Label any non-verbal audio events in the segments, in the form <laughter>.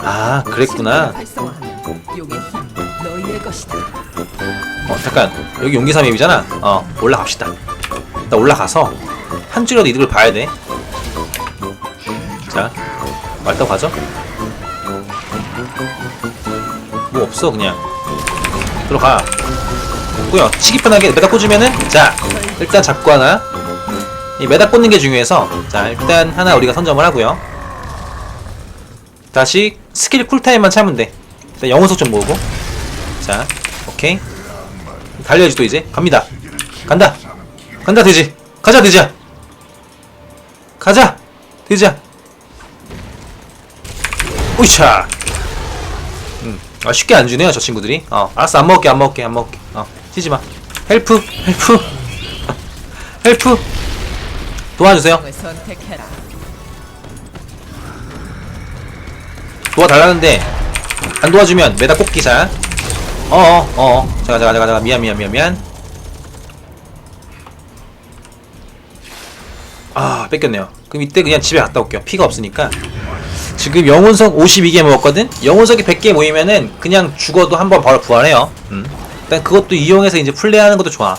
아, 그랬구나. 어 잠깐. 여기 용기삼입이잖아. 어 올라갑시다. 나 올라가서 한 줄이라도 이득을 봐야 돼 자 말다 가죠? 뭐 없어 그냥. 들어가. 고요 치기 편하게 메다 꽂으면은 자 일단 잡고 하나. 이 메다 꽂는 게 중요해서 자 일단 하나 우리가 선점을 하고요 다시 스킬 쿨타임만 참으면 돼. 일단 영혼석 좀 모으고. 자 오케이. 달려야지 또 이제. 갑니다. 간다. 간다 돼지. 가자 돼지야. 가자 돼지야. 오이차. 음, 아 쉽게 안 주네요 저 친구들이. 어 알았어. 안 먹을게 안 먹을게 안 먹을게. 어 치지마. 헬프 헬프. <laughs> 헬프. 도와주세요 도와달라는데 안 도와주면 메다 꼽기사 어어 어어 잠깐 잠깐 잠깐. 미안 미안 미안 미안. 아 뺏겼네요. 그럼 이때 그냥 집에 갔다 올게요. 피가 없으니까. 지금 영혼석 52개 먹었거든? 영혼석이 100개 모이면은 그냥 죽어도 한 번 바로 부활해요. 음. 일단 그것도 이용해서 이제 플레이하는 것도 좋아.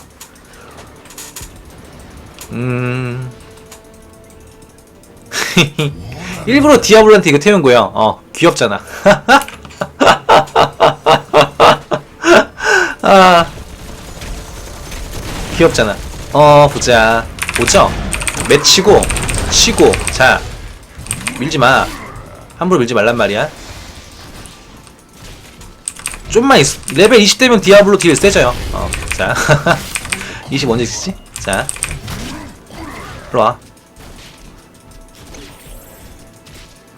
음 <laughs> 일부러 디아블로한테 이거 태운 거예요. 어, 귀엽잖아. <laughs> 아, 귀엽잖아. 어, 보자. 보죠? 맺히고, 치고, 자, 밀지 마. 함부로 밀지 말란 말이야. 좀만 있, 레벨 20되면 디아블로 딜 세져요. 어, 자. 20 언제 쓰지? 자. 들어와.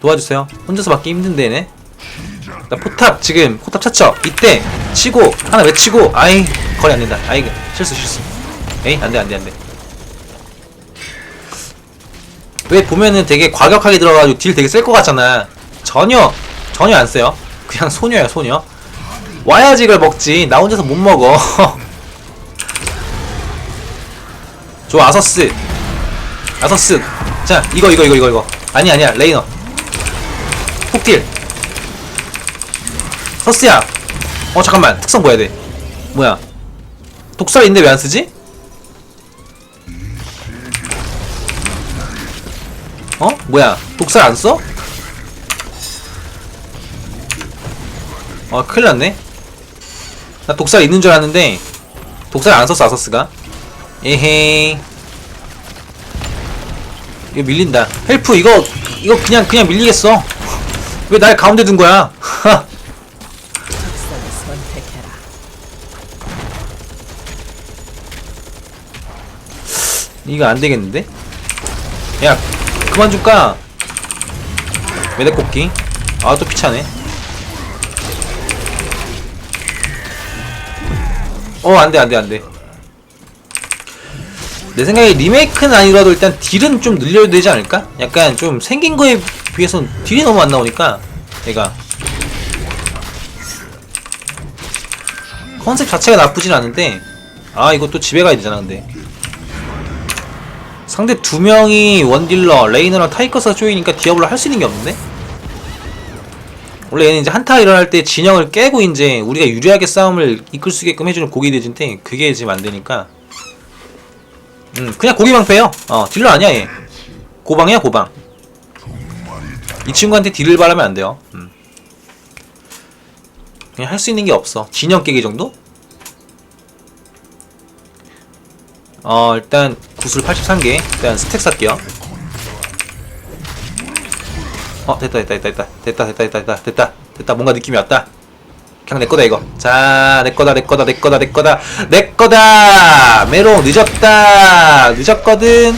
도와주세요. 혼자서 맞기 힘든데, 네. 나 포탑 지금 포탑 찼죠? 이때 치고 하나 외치고 아이 거리 안 된다. 아이 실수 실수. 에이 안돼 안돼 안돼. 왜 보면은 되게 과격하게 들어가지고 딜 되게 셀 것 같잖아. 전혀 전혀 안 세요. 그냥 소녀야 소녀. 와야지 이걸 먹지. 나 혼자서 못 먹어. <laughs> 좋아 아서스. 아서스. 자 이거 이거 이거 이거 이거. 아니 아니야 레이너. 폭딜. 서스야. 어 잠깐만. 특성 뭐야 돼 뭐야? 독살 인데 왜 안 쓰지? 어? 뭐야? 독살 안 써? 아 큰일 났네. 나 독살 있는 줄 알았는데 독살 안 썼어 아서스가. 에헤이 이거 밀린다. 헬프 이거 이거 그냥 그냥 밀리겠어 왜 날 가운데 둔 거야? <laughs> 이거 안 되겠는데? 야, 그만 줄까? 메데꼽기. 아, 또 피차네. 어, 안 돼, 안 돼, 안 돼. 내 생각에 리메이크는 아니라도 일단 딜은 좀 늘려야 되지 않을까? 약간 좀 생긴 거에 비해서 딜이 너무 안 나오니까, 얘가. 컨셉 자체가 나쁘진 않은데, 아, 또 집에 가야 되잖아, 근데. 상대 두 명이 원딜러, 레이너랑 타이커스가 쪼이니까 디아블로 할 수 있는 게 없는데? 원래 얘는 이제 한타 일어날 때 진영을 깨고 이제 우리가 유리하게 싸움을 이끌 수 있게끔 해주는 고기 대진데 그게 지금 안 되니까 음 그냥 고기 방패요 어 딜러 아니야 얘 고방이야 고방 이 친구한테 딜을 바라면 안 돼요. 음. 그냥 할 수 있는 게 없어. 진영 깨기 정도? 어 일단 구슬 83개. 일단 스택 살게요. 어 됐다 됐다 됐다. 됐다 됐다 됐다 됐다 됐다. 됐다. 뭔가 느낌이 왔다. 그냥 내 거다 이거. 자 내 거다 내 거다 내 거다 내 거다. 내 거다! 메롱 늦었다! 늦었거든?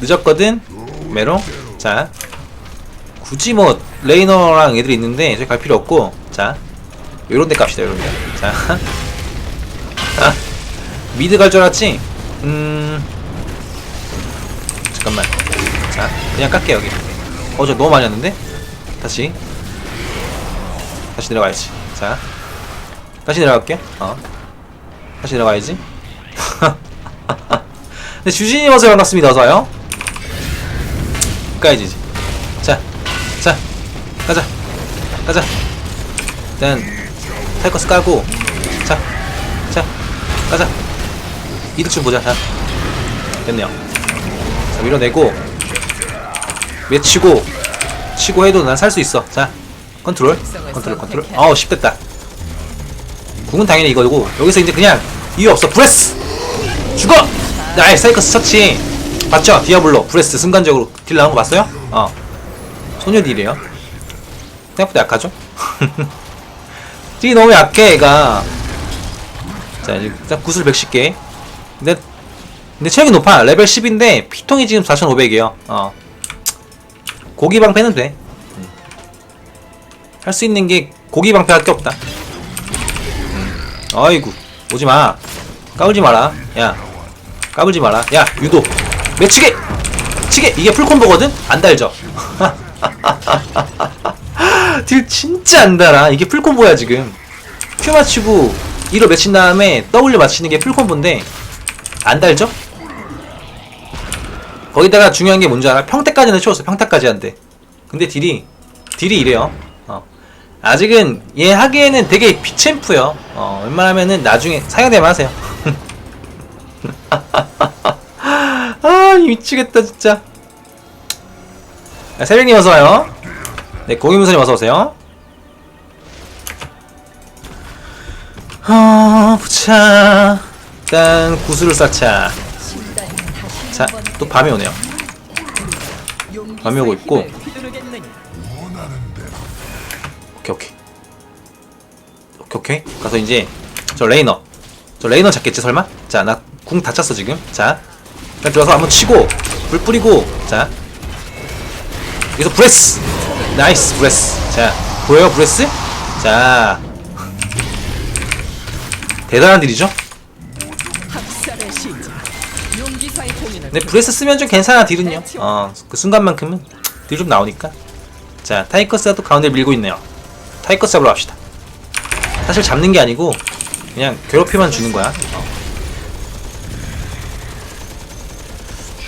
늦었거든? 메롱? 자 굳이 뭐 레이너랑 애들이 있는데 저기 갈 필요 없고 자 요런 데 갑시다 요런 데자 아, <laughs> 미드 갈 줄 알았지? 음 잠깐만. 자 그냥 깎게 여기. 어저 너무 많이 왔는데? 다시. 다시 내려가야지. 자 다시 내려갈게. 어 다시 내려가야지. <laughs> 네 주진이 어서 반갑습니다 어서와요. 가야지 이제. 자, 자, 가자. 가자. 일단 타이커스 깔고. 자, 자, 가자. 이득 좀 보자. 자 됐네요. 자 밀어내고 외치고 치고 해도 난 살 수 있어. 자 컨트롤 컨트롤 컨트롤. 어우 10 됐다. 궁은 당연히 이거고 여기서 이제 그냥 이유 없어. 브레스! 죽어! 나이 사이커스 처치. 봤죠? 디아블로. 브레스 순간적으로 딜 나온 거 봤어요? 어. 소녀 딜이에요 생각보다 약하죠? <laughs> 딜이 너무 약해 얘가. 자딱 구슬 110개. 근데 근데 체력이 높아. 레벨 10인데 피통이 지금 4500이에요. 어. 고기 방 패는 돼. 할 수 있는 게 고기 방 패할 게 없다. 아이고 오지마. 까불지 마라. 야 까불지 마라. 야 유도. 매치게 치게 이게 풀콤보거든? 안 달죠 <laughs> 딜 진짜 안 달아 이게 풀콤보야 지금 Q 맞추고 1로 맺힌 다음에 W 맞히는 게 풀콤보인데 안 달죠 거기다가 중요한 게 뭔지 알아 평타까지는 채웠어 평타까지 한대 근데 딜이 딜이 이래요 어. 아직은 얘 하기에는 되게 비챔프요. 어, 웬만하면은 나중에 사용되면 하세요. <laughs> 아, 미치겠다, 진짜. 아, 세령님 어서와요. 네, 고기문선님 어서오세요. 아, 보자. 일단, 구슬을 쌓자. 자, 또 밤이 오네요. 밤이 오고 있고. 오케이 오케이 오케이 오케이 가서 이제 저 레이너 저 레이너 잡겠지 설마? 자 나 궁다 찼어 지금 자 일단 들어가서 한번 치고 불 뿌리고 자 여기서 브레스 나이스 브레스. 자 보여요 브레스? 자. 대단한 공인을 근데 브레스 쓰면 좀 괜찮아 딜은요. 어 그 순간만큼은 딜 좀 나오니까. 자 타이커스가 또 가운데 밀고 있네요. 타이커스 잡으러 갑시다. 사실 잡는 게 아니고 그냥 괴롭히만 주는 거야. 어.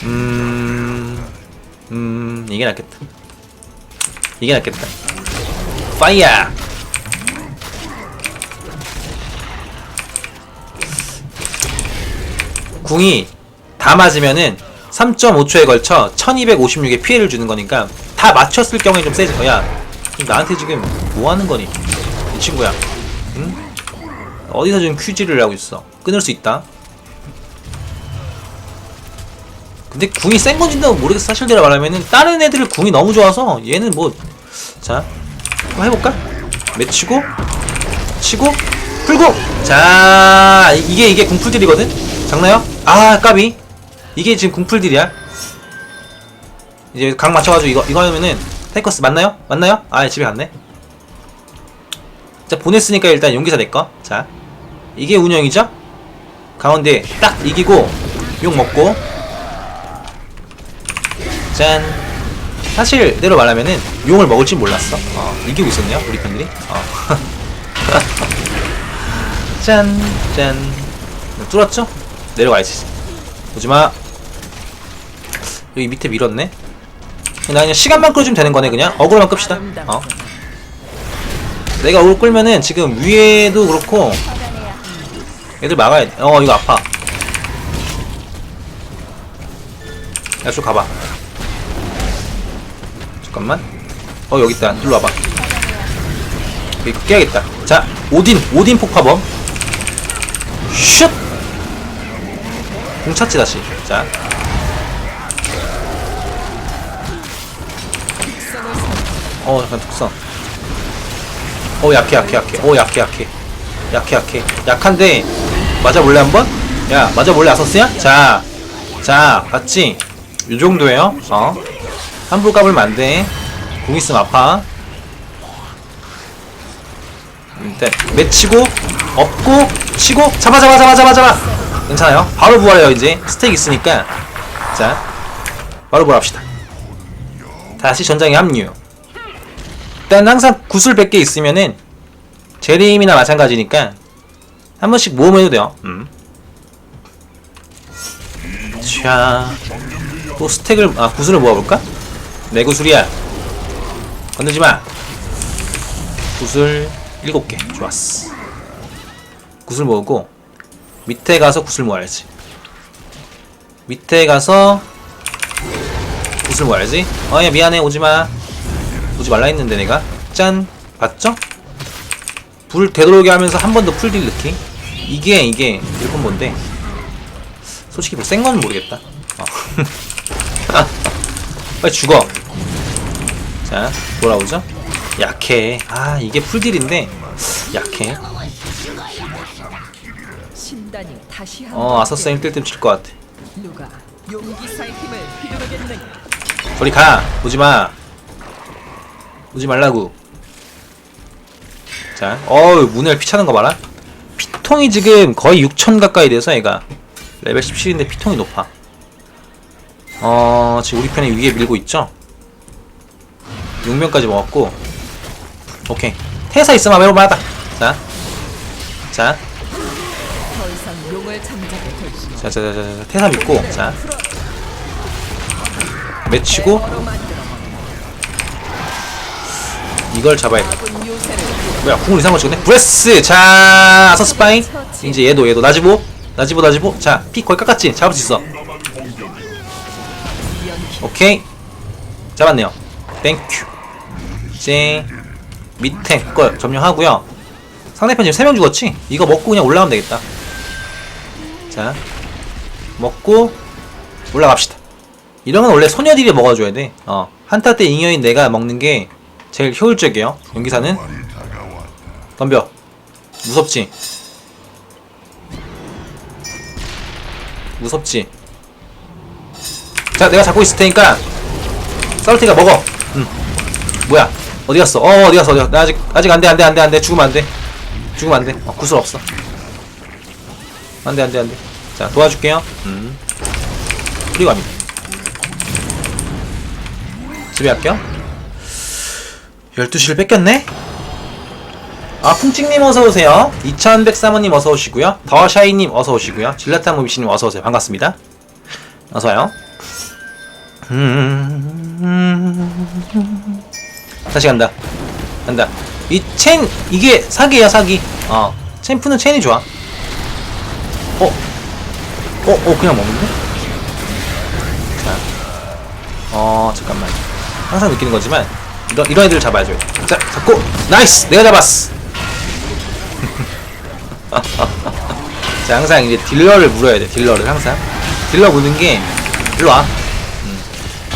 음... 음... 이게 낫겠다 이게 낫겠다 파이어 궁이 다 맞으면은 3.5초에 걸쳐 1256의 피해를 주는 거니까 다 맞췄을 경우에 좀 세질 거야. 나한테 지금 뭐 하는 거니? 이 친구야. 응? 어디서 지금 퀴즈를 하고 있어? 끊을 수 있다. 근데 궁이 센 건지도 모르겠어. 사실대로 말하면은 다른 애들 궁이 너무 좋아서 얘는 뭐 자, 한번 해볼까? 맺히고 치고 풀고 자 이게 이게 궁풀들이거든 장나요? 아 까비 이게 지금 궁풀들이야 이제 각 맞춰가지고 이거 이거 하면은 테이커스 맞나요? 맞나요? 아 집에 갔네 자 보냈으니까 일단 용기사 내꺼 자 이게 운영이죠 가운데 딱 이기고 욕 먹고 짠 사실 대로 말하면은 용을 먹을 줄 몰랐어 어, 이기고 있었네요 우리 편들이 어. <laughs> 짠, 짠. 뚫었죠? 내려가야지. 오지마. 여기 밑에 밀었네? 나 그냥 시간만 끌어주면 되는 거네, 그냥. 어그로만 끕시다. 어. 내가 어그로 끌면은 지금 위에도 그렇고, 애들 막아야 돼. 어, 이거 아파. 야, 쭉 가봐. 잠깐만. 어, 여기 있다. 일로 와봐. 이거 깨야겠다. 자, 오딘, 오딘 폭파범. 슛! 공 찾지 다시. 자. 어, 약간 특성. 어, 약해, 약해, 약해. 어, 약해, 약해. 약해, 약해. 약한데, 맞아볼래, 한 번? 야, 맞아볼래, 아서스야? 자, 자, 봤지? 요 정도에요 어. 함부로 까불면 안 돼. 공 있으면 아파. 일단 맺히고 업고 치고 잡아 잡아 잡아 잡아 잡아 괜찮아요 바로 부활해요 이제 스택 있으니까 자 바로 부활합시다 다시 전장에 합류 일단 항상 구슬 100개 있으면은 제리임이나 마찬가지니까 한 번씩 모으면 해도 돼요 음. 자 또 스택을 아 구슬을 모아볼까? 내 구슬이야. 건들지마. 구슬 7개. 좋았어. 구슬 모으고 밑에 가서 구슬 모아야지. 밑에 가서 구슬 모아야지. 어야 미안해. 오지마. 오지 말라 했는데 내가. 짠. 봤죠? 불 되돌게 하면서 한 번 더 풀딜 넣기. 이게 이게. 1콤보인데? 솔직히 뭐센건 모르겠다. 어. <laughs> 빨리 죽어 자 돌아오죠? 약해. 아 이게 풀딜인데 약해. 어 아서스 1대1 때면 질것 같아. 누가 용기사의 힘을 휘두르겠느냐 저리 가! 오지마! 오지 말라고. 자 어우 문을 피차는 거 봐라. 피통이 지금 거의 6천 가까이 돼서 얘가. 레벨 17인데 피통이 높아. 어 지금 우리 편에 위에 밀고 있죠 6명까지 먹었고. 오케이. 태사 있으면 해볼만 하다. 자. 자, 없어 자, 자, 자, 자, 자, 태사 믿고, 자, 맺히고, 이걸 잡아야 돼. 아군 요새를 뭐야 궁을 이상한 거 찍었네? 브레스! 자 아서스 파인 이제 얘도 얘도. 나지보. 나지보 나지보. 자 피 거의 깎았지? 잡을 수 있어. 오케이. 잡았네요 땡큐 이제 밑에 거 점령하고요. 상대편 지금 3명 죽었지? 이거 먹고 그냥 올라가면 되겠다. 자 먹고 올라갑시다. 이런 건 원래 소녀들이 먹어줘야 돼. 어. 한타 때 잉여인 내가 먹는 게 제일 효율적이에요. 용기사는? 덤벼. 무섭지? 무섭지? 자 내가 잡고 있을 테니까 테니까 먹어. 응 뭐야? 어디 갔어? 어 어디 갔어? 어디 갔어? 나 아직 아직 안돼 안돼 안돼 안돼. 죽으면 안돼. 죽으면 안돼. 어 구슬 없어. 안돼 안돼 안돼. 자 도와줄게요. 음. 그리고 갑니다. 갈게요. 12시를 뺏겼네? 아 풍찍님 어서오세요. 2103호님 어서오시고요. 더샤이님 어서오시고요. 질라탄 모비씨님 어서오세요. 반갑습니다. 어서와요. 음... 다시 간다. 간다. 이 첸 이게 사기야 사기. 어. 챔프는 첸이 좋아. 어? 어? 어 그냥 먹는데? 자. 어 잠깐만. 항상 느끼는 거지만 이런, 이런 애들을 잡아야죠. 자 잡고. 나이스! 내가 잡았어! <laughs> 자 항상 이제 딜러를 물어야 돼 딜러를 항상. 딜러 무는 게 일로와.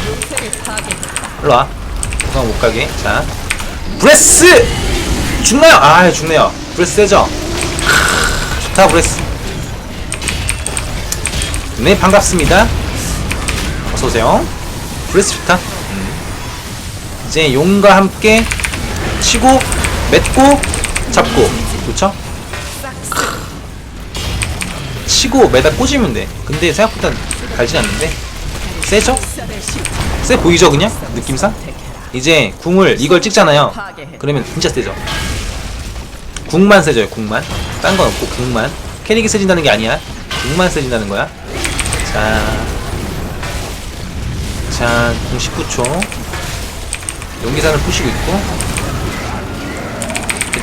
요새를 파괴 일로 와 도망 못 가게 자 브레스 죽나요? 아 죽네요 브레스 세죠? 크, 좋다 브레스 네 반갑습니다 어서오세요 브레스 좋다 음. 이제 용과 함께 치고 맺고 잡고? 크. 치고 매다 꽂으면 돼 근데 생각보다 달진 않는데 세죠? 세 보이죠 그냥? 느낌상? 이제 궁을 이걸 찍잖아요. 그러면 진짜 세죠. 궁만 세져요 궁만. 딴 건 없고 궁만. 캐릭이 세진다는 게 아니야. 궁만 세진다는 거야. 자, 자, 궁 19초. 용기산을 푸시고 있고.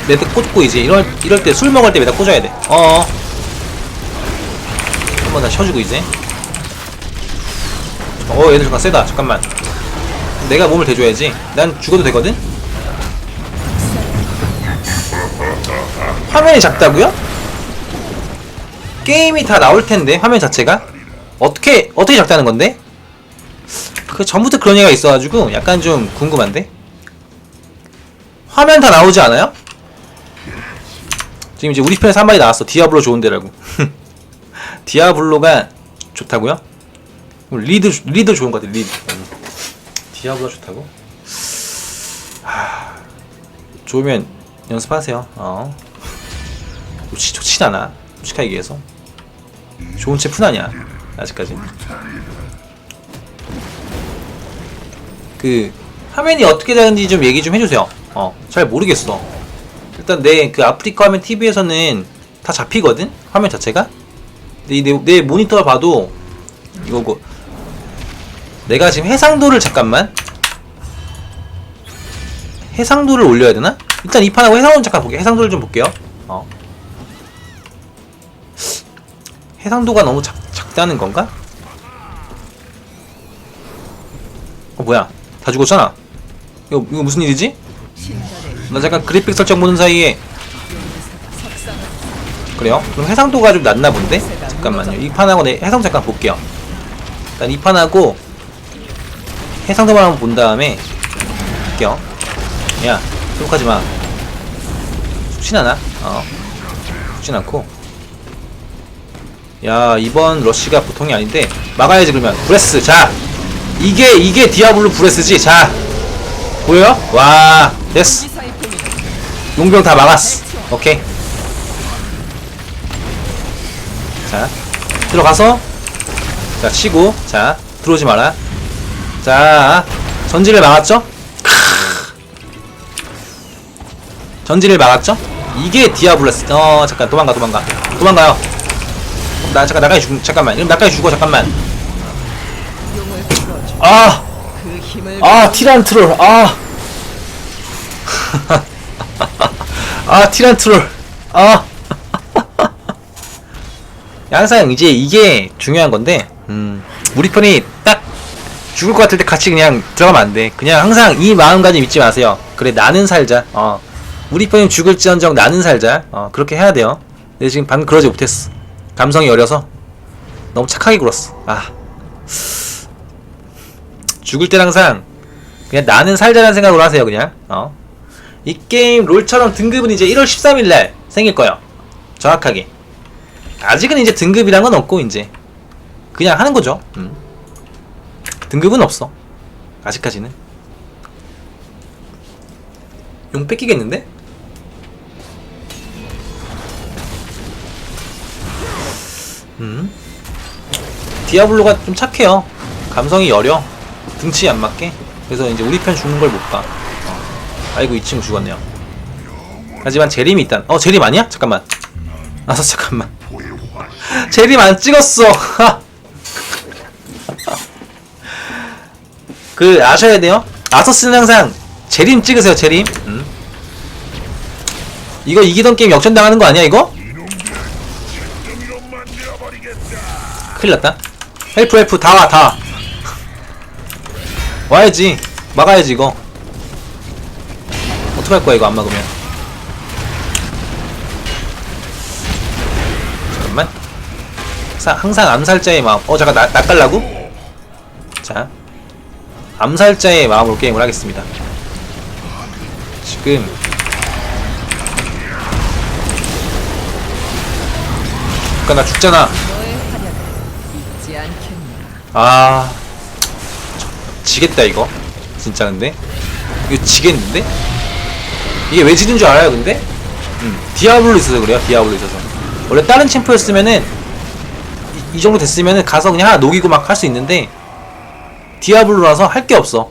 매드 꽂고 이제 이럴, 이럴 때 술 먹을 때 매다 꽂아야 돼. 어어. 한번 다 쳐주고 이제. 어 얘들 잠깐 세다. 잠깐만 내가 몸을 대줘야지 난 죽어도 되거든 화면이 작다고요? 게임이 다 나올 텐데 화면 자체가 어떻게 어떻게 작다는 건데? 그 전부터 그런 얘기가 있어가지고 약간 좀 궁금한데 화면 다 나오지 않아요? 지금 이제 우리 편에서 한 마디 나왔어 디아블로 좋은데라고 <laughs> 디아블로가 좋다고요? 리드 리드 좋은 것 같아 리드 음. 디아블로 좋다고? 하... 좋으면 연습하세요. 어. 좋지 좋진 않아. 솔직하게 얘기해서. 좋은 챔프는 아니야 아직까지. 그 화면이 어떻게 되는지 좀 얘기 좀 해주세요. 어 잘 모르겠어. 일단 내 그 아프리카 화면 TV에서는 다 잡히거든? 화면 자체가? 이 내, 내 모니터를 봐도 이거고 내가 지금 해상도를 잠깐만 해상도를 올려야 되나? 일단 이 판하고 해상도 잠깐 볼게요. 해상도를 좀 볼게요. 어. 해상도가 너무 작, 작다는 건가? 어 뭐야 다 죽었잖아 이거, 이거 무슨 일이지? 나 잠깐 그래픽 설정 보는 사이에 그래요? 그럼 해상도가 좀 낮나 본데? 잠깐만요 이 판하고 내 해상 잠깐 볼게요 일단 이 판하고 해상도만 한번 본 다음에 볼게요 야 행복하지 마. 죽진 않아? 어. 죽진 않고. 야 이번 러쉬가 보통이 아닌데 막아야지 그러면. 브레스 자! 이게 이게 디아블로 브레스지 자! 보여요? 와 됐어. 용병 다 막았어. 오케이. 자 들어가서 자 치고 자 들어오지 마라 자 전지를 막았죠. 전지를 막았죠? 이게 디아블레스 어 잠깐 도망가 도망가. 도망가요. 나 잠깐 나까지 죽 잠깐만. 이럼 나까지 죽어 잠깐만. 용을 풀어줘 아! 그 힘을 아 티란 트롤. 아. 아 티란 트롤. 아. <laughs> 항상 <laughs> 이제 이게 중요한 건데 음 우리 편이 딱 죽을 것 같을 때 같이 그냥 들어가면 안 돼. 그냥 항상 이 마음가짐 잊지 마세요. 그래 나는 살자. 어 우리 편이 죽을지언정 나는 살자. 어 그렇게 해야 돼요. 근데 지금 방금 그러지 못했어. 감성이 어려서 너무 착하게 굴었어. 아 죽을 땐 항상 그냥 나는 살자는 생각으로 하세요 그냥 어. 이 게임 롤처럼 등급은 이제 1월 13일 날 생길 거예요 정확하게 아직은 이제 등급이란 건 없고 이제 그냥 하는 거죠 음. 등급은 없어. 아직까지는. 용 뺏기겠는데? 음. 디아블로가 좀 착해요. 감성이 여려. 등치 안 맞게. 그래서 이제 우리 편 죽는 걸 못봐. 어. 아이고 이 친구 죽었네요. 하지만 재림이 있단 어 재림 아니야? 잠깐만. 아서 <laughs> 잠깐만. 재림 안 찍었어 <laughs> 그 아셔야 돼요? 아서스는 항상 재림 찍으세요 재림. 음. 이거 이기던 게임 역전당하는 거 아니야 이거? 큰일 났다. 헬프 헬프 다 와 다 <laughs> 와야지. 막아야지 이거. 어떡할 거야 이거 안 막으면? 잠깐만. 항상, 항상 암살자의 마음. 어 잠깐 나, 낚갈라고? 자 암살자의 마음으로 게임을 하겠습니다. 지금 잠깐 나 죽잖아. 아 지겠다 이거. 진짜 근데? 이거 지겠는데? 이게 왜 지는 줄 알아요 근데? 음 디아블로 있어서 그래요 디아블로 있어서. 원래 다른 챔프였으면은 이, 이 정도 됐으면은 가서 그냥 하나 녹이고 막 할 수 있는데 디아블로라서 할 게 없어.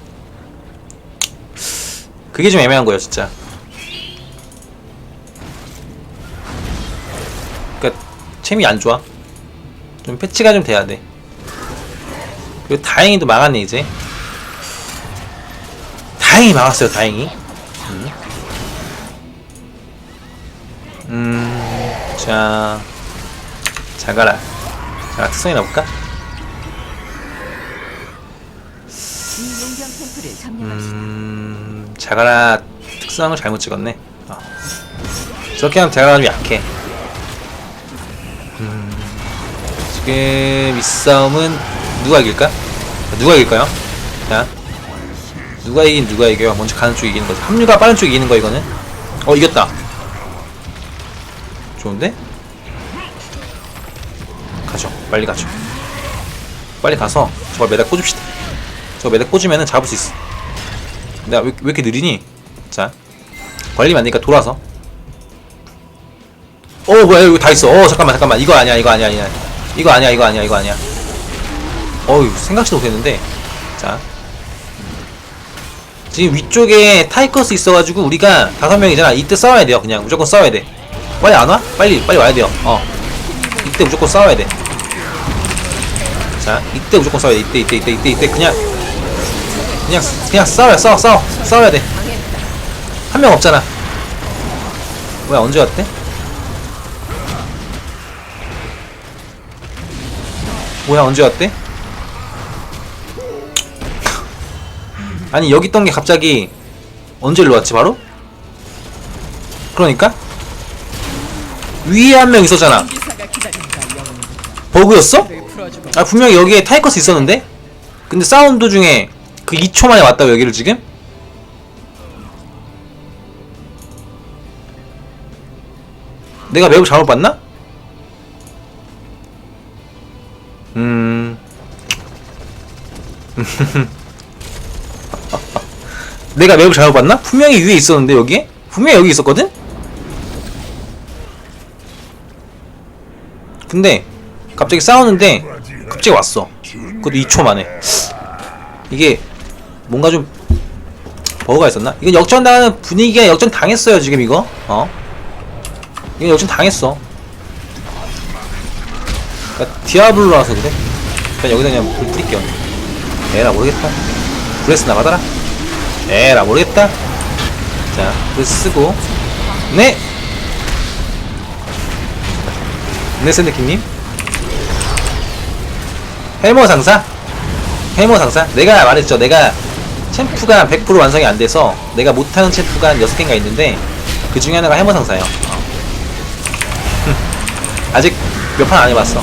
그게 좀 애매한 거예요 진짜. 그니까 챔이 안 좋아. 좀 패치가 좀 돼야 돼. 그리고 다행히도 막았네 이제. 다행히 막았어요 다행히. 음, 음, 자. 자가라. 자 특성이나 볼까? 이 용병 템플을 점령할 수 음, 자가라 특성을 잘못 찍었네. 어. 저렇게 하면 자가라 좀 약해. 음, 지금 이 싸움은 누가 이길까? 누가 이길까요? 자. 누가 이긴 누가 이겨요? 먼저 가는 쪽이 이기는 거지. 합류가 빠른 쪽이 이기는 거 이거는? 어 이겼다. 좋은데? 가죠. 빨리 가죠. 빨리 가서 저걸 매달 꽂읍시다. 저거 매달 꽂으면은 잡을 수 있어 내가 왜, 왜 이렇게 느리니? 자 걸리면 안 되니까 돌아서. 어 뭐야 여기 다 있어. 어 잠깐만 잠깐만. 이거 아니야 이거 아니야 아니야. 이거 아니야 이거 아니야 이거 아니야. 어휴 생각지도 못했는데. 자. 지금 위쪽에 타이커스 있어가지고 우리가 다섯 명이잖아. 이때 싸워야 돼요 그냥. 무조건 싸워야 돼. 빨리 안 와? 빨리 빨리 와야 돼요. 어. 이때 무조건 싸워야 돼자 이때 무조건 싸워야 돼. 이때 이때 이때 이때 이때 그냥 그냥 그냥 싸워요 싸워 싸워 싸워야 돼 한 명 없잖아 뭐야 언제 왔대? 뭐야 언제 왔대? <laughs> 아니 여기 있던 게 갑자기 언제 일로 왔지 바로? 그러니까 위에 한 명 있었잖아 버그였어? 아 분명히 여기에 타이커스 있었는데? 근데 사운드 중에 그 2초 만에 왔다고 여기를 지금? 내가 맵을 잘못 봤나? 음... <laughs> 내가 맵을 잘못 봤나? 분명히 위에 있었는데 여기에? 분명히 여기 있었거든? 근데 갑자기 싸우는데 갑자기 왔어. 그것도 2초 만에. 이게 뭔가 좀 버그가 있었나? 이건 역전 당하는 분위기가 역전 당했어요 지금 이거. 어? 이거 역전 당했어. 그러니까 디아블로라서 그래. 그냥 여기다 그냥 불 뿌릴게요. 에라 모르겠다. 브레스 나가더라. 에라 모르겠다. 자, 브레스 쓰고. 네. 네, 샌드킹님. 해머 상사? 해머 상사? 내가 말했죠. 내가 챔프가 100% 완성이 안 돼서 내가 못하는 챔프가 한 6개인가 있는데 그 중에 하나가 해머 상사예요. 어. <laughs> 아직 몇 판 안 해봤어.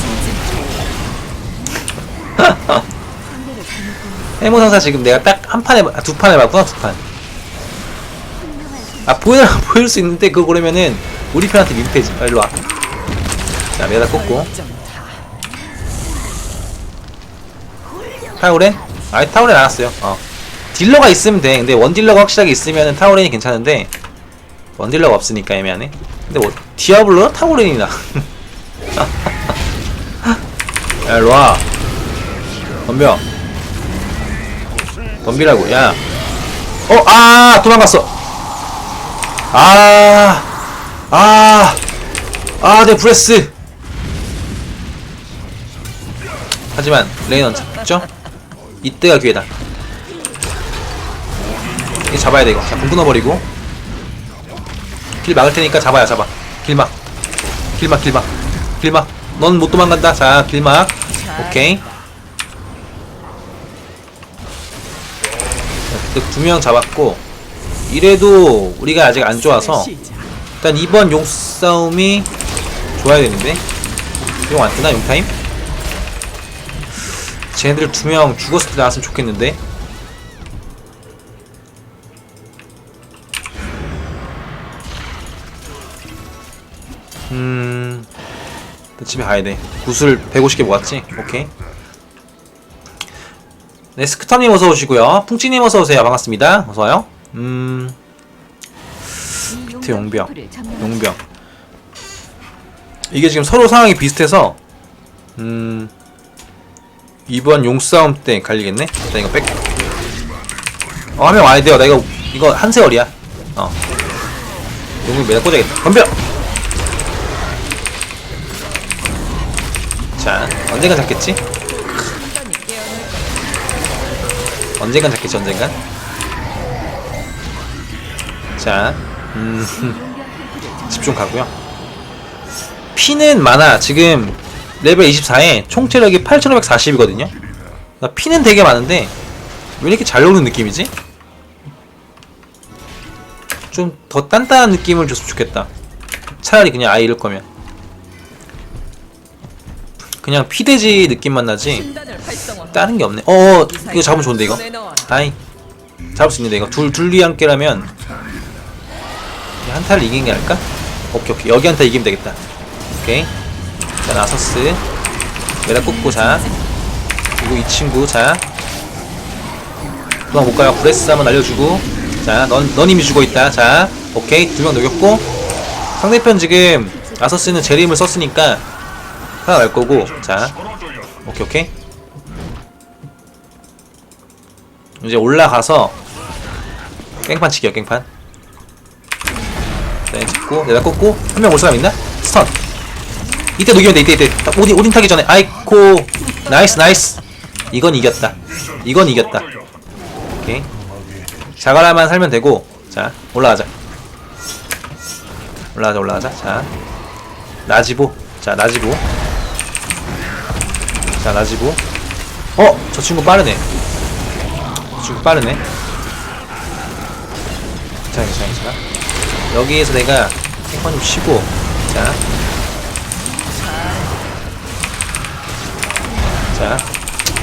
<laughs> 해머 상사 지금 내가 딱 한 판 해봐, 아, 두 판 해봤구나, 두 판. 아, 보여, <laughs> 보일 수 있는데 그거 고르면은 우리 편한테 민폐지. 아, 일로 와. 자, 메다 꽂고. 타우렌? 아니 타우렌 안 왔어요. 어. 딜러가 있으면 돼. 근데 원딜러가 확실하게 있으면 타우렌이 괜찮은데 원딜러가 없으니까 애매하네. 근데 뭐 디아블로나 타우렌이나. <laughs> 야 와. 덤벼. 덤비라고. 야. 어, 아 도망갔어. 아, 아, 아, 내 브레스. 하지만 레이넌 잡죠? 이때가 기회다. 이거 잡아야 돼 이거. 자, 공 끊어버리고 길 막을 테니까 잡아야 잡아. 길막, 길막, 길막, 길막. 넌 못 도망간다. 자, 길막. 오케이. 두 명 잡았고 이래도 우리가 아직 안 좋아서 일단 이번 용 싸움이 좋아야 되는데 용 안 뜨나 용 타임? 쟤네들 두 명 죽었을 때 나왔으면 좋겠는데 집에 가야 돼. 구슬 150개 모았지? 오케이. 네 스크탑님 어서 오시고요. 풍찌님 어서 오세요. 반갑습니다. 어서 와요. 음. 비트 용병. 용병. 이게 지금 서로 상황이 비슷해서 음. 이번 용 싸움 때 갈리겠네? 일단 이거 뺄게 어 하면 와야 돼요. 나 이거 이거 한 세월이야. 어. 용을 매달 꽂아야겠다. 덤벼 자 언젠간 잡겠지? 언젠간 잡겠지 언젠간? 자 음, <laughs> 집중 가고요. 피는 많아. 지금 레벨 24에 총 체력이 8540이거든요. 나 피는 되게 많은데 왜 이렇게 잘 오는 느낌이지? 좀 더 단단한 느낌을 줬으면 좋겠다. 차라리 그냥 아예 이럴 거면 그냥 피돼지 느낌만 나지? 다른 게 없네. 어 이거 잡으면 좋은데 이거. 아이 잡을 수 있는데 이거. 둘 둘이 함께라면 한타를 이긴 게 할까? 오케이 오케이. 여기 한타 이기면 되겠다. 오케이. 자 나서스. 메라 꽂고 자. 그리고 이 친구 자. 도망 못 가요? 브레스 한번 날려주고. 자넌 넌 이미 죽어있다. 자 오케이. 두 명 녹였고. 상대편 지금 아서스는 제림을 썼으니까 하나 날 거고. 자 오케이 오케이. 이제 올라가서 깽판 치기요 깽판. 네 찍고 내가 꽂고. 한 명 올 사람 있나? 스턴. 이때 녹이면 돼 이때 이때. 딱 오딘, 오딘 타기 전에. 아이코. 나이스 나이스. 이건 이겼다. 이건 이겼다. 오케이. 자가라만 살면 되고. 자 올라가자. 올라가자 올라가자. 자. 나지보. 자 나지보 자 나지보 어! 저 친구 빠르네 저 친구 빠르네 괜찮아 괜찮아 괜찮아 여기에서 내가 탱커 좀 쉬고 자 자,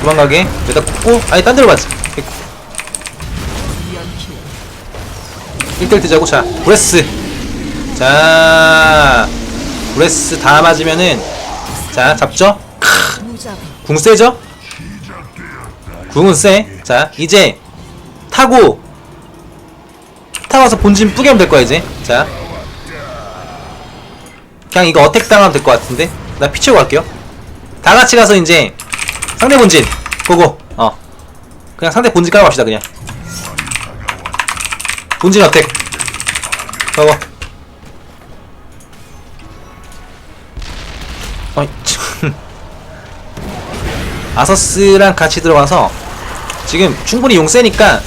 도망가게. 여기다 꽂고, 아니, 딴 데로. 연킬 1대1 뜨자고, 자, 브레스. 자, 브레스 다 맞으면은, 자, 잡죠? 무자비 궁 세죠? 궁은 세. 자, 이제, 타고, 타고 와서 본진 뿌게 하면 될 거야, 이제. 자. 그냥 이거 어택 당하면 될 것 같은데? 나피 채우고 갈게요. 다 같이 가서 이제, 상대 본진, 고고. 어. 그냥 상대 본진 깔아갑시다, 그냥. 본진 어택. 고고. 아서스랑 같이 들어가서 지금 충분히 용 세니까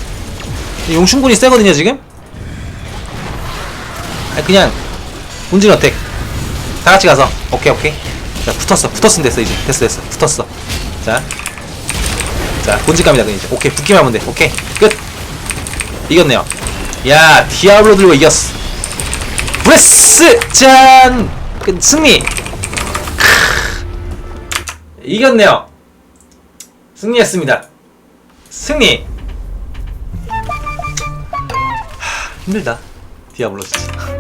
용 충분히 세거든요 지금? 그냥 본진 어택. 다 같이 가서. 오케이 오케이. 자 붙었어. 붙었으면 됐어 이제. 됐어 됐어. 붙었어. 자 자 본진 갑니다 그냥 이제. 오케이 붙기만 하면 돼. 오케이. 끝. 이겼네요. 야 디아블로 들고 이겼어. 브레스 짠 끝, 승리. 크. 이겼네요 승리했습니다. 승리. 하, 힘들다. 디아블로 진짜.